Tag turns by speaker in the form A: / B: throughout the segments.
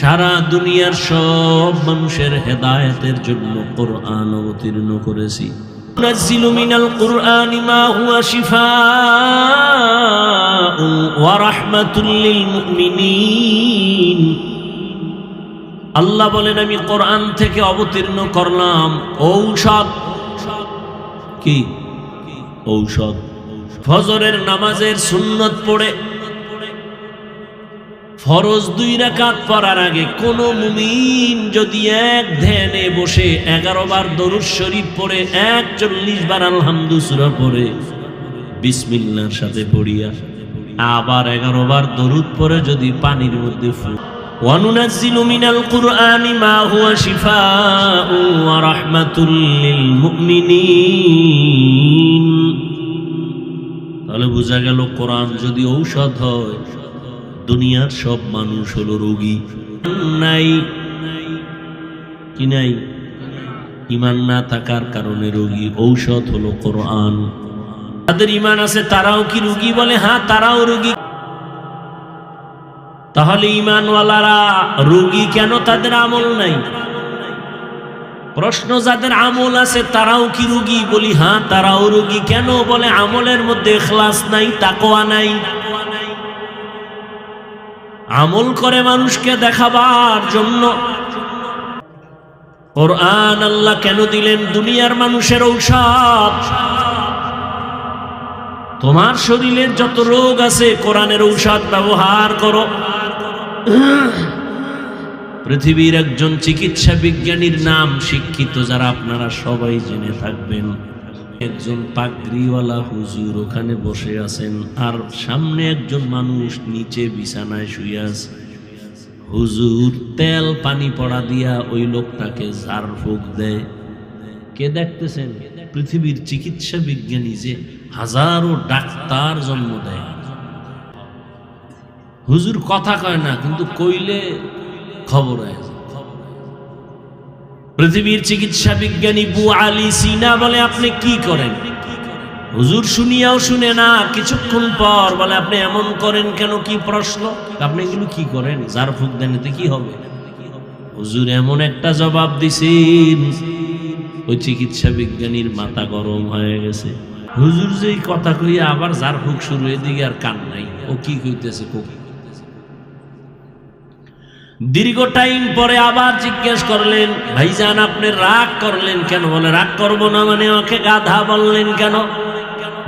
A: সারা দুনিয়ার সব মানুষের হেদায়তের জন্য কোরআন অবতীর্ণ করেছি। কোরআন আল্লাহ বলেন, আমি কোরআন থেকে অবতীর্ণ করলাম। ঔষধ। কি? ঔষধ। ফজরের নামাজের সুন্নত পড়ে ফরজ দুই রাকাত পড়ার আগে কোন মুমিন যদি এক ধ্যানে বসে এগারো বার দরুদ শরীফ পড়ে এক চল্লিশ বার আলহামদু সুরা পড়ে বিসমিল্লার সাথে পড়িয়া আবার এগারো বার দরুদ পড়ে যদি পানির মধ্যে ফু وننزل من القرآن ما هو شفاء ورحمة للمؤمنين তাহলে বোঝা গেল কোরআন যদি ঔষধ হয় দুনিয়ার সব মানুষ হলো রোগী। নাই। কি নাই? ইমান না থাকার কারণে রোগী। ঔষধ হলো কোরআন। তাদের ইমান আছে তারাও কি রোগী বলে? হ্যাঁ তারাও রোগী। তাহলে ইমানওয়ালারা রোগী কেন তাদের আমল নাই? প্রশ্ন, যাদের আমল আছে তারাও কি রুগী? বলি হ্যাঁ তারাও রুগী। কেন? বলে, আমলের মধ্যে এখলাস নাই তাকোয়া নাই। আমল করে মানুষকে দেখাবার জন্য। কোরআন আল্লাহ কেন দিলেন দুনিয়ার মানুষের ঔষধ? তোমার শরীরের যত রোগ আছে, কোরআনের ঔষধ ব্যবহার করো। পৃথিবীর একজন চিকিৎসা বিজ্ঞানীর নাম শিক্ষিত, যারা আপনারা সবাই জেনে থাকবেন। একজন পাগড়িওয়ালা হুজুর ওখানে বসে আছেন, আর সামনে একজন মানুষ নিচে বিছানায় শুয়ে আছে। হুজুর তেল পানি পড়া দিয়া ওই লোকটাকে ঝাড় ফুক দেয়। কে দেখতেছেন? পৃথিবীর চিকিৎসা বিজ্ঞানী যে হাজারো ডাক্তার জন্ম দেয়। হুজুর কথা কয় না, কিন্তু কইলে খবর হয় পৃথিবীর চিকিৎসা বিজ্ঞানী বু আলী সিনা বলে, আপনি কি করেন? হুজুর শুনিয়াও শুনে না, কিছুক্ষণ পর বলে, আপনি এমন করেন কেন? কি প্রশ্ন? আপনি এগুলো কি করেন? যার ফুক দেন, এতে কি হবে? হুজুর এমন একটা জবাব দিছেন, ওই চিকিৎসা বিজ্ঞানীর মাথা গরম হয়ে গেছে। হুজুর যে এই কথা কইয়া আবার যার ফুক শুরু, এদিকে আর কান নাই। ও কি কইতেছে কোকি দীর্ঘ টাইম পরে আবার জিজ্ঞেস করলেন, ভাইজান, আপনি রাগ করলেন কেন? বলে, রাগ করব না মানে ওকে গাধা বললেন কেন?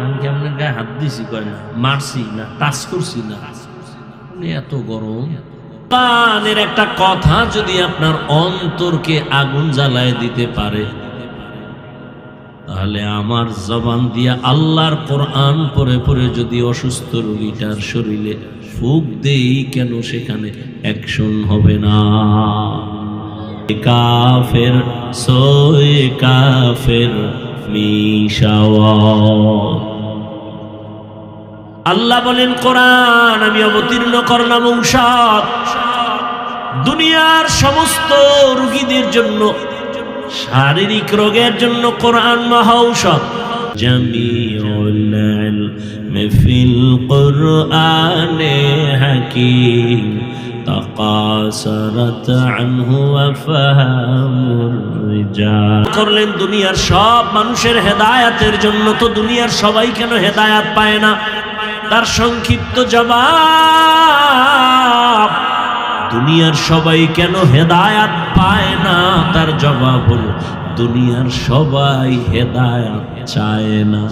A: আমি আপনার গায়ে হাত দিছি? কয় না, মারছি না, টাচ করছি না। এত গরম। কানের একটা কথা যদি আপনার অন্তরকে আগুন জ্বালায় দিতে পারে, তাহলে আমার জবান দিয়া আল্লাহর কোরআন পরে পরে যদি অসুস্থ রোগীটার শরীরে ফুক দেই কেন সেখানে অ্যাকশন হবে না? কাফের, সোয়ে কাফের আল্লাহ বলেন, কোরআন আমি অবতীর্ণ করলাম ঔষধ। দুনিয়ার সমস্ত রুগীদের জন্য, শারীরিক রোগের জন্য কোরআন মহা ঔষধ। জামিউল ইলম ফিল কোরআন হাকিম تقاصرت عنه وفهم الرجال করলেন দুনিয়ার সব মানুষের হেদায়াতের জন্য তো দুনিয়ার সবাই কেন হেদায়াত পায় না তার সংক্ষিপ্ত জবাব দুনিয়ার সবাই কেন হেদায়াত পায় না তার জবাব হলো দুনিয়ার সবাই হেদায়াত চায় না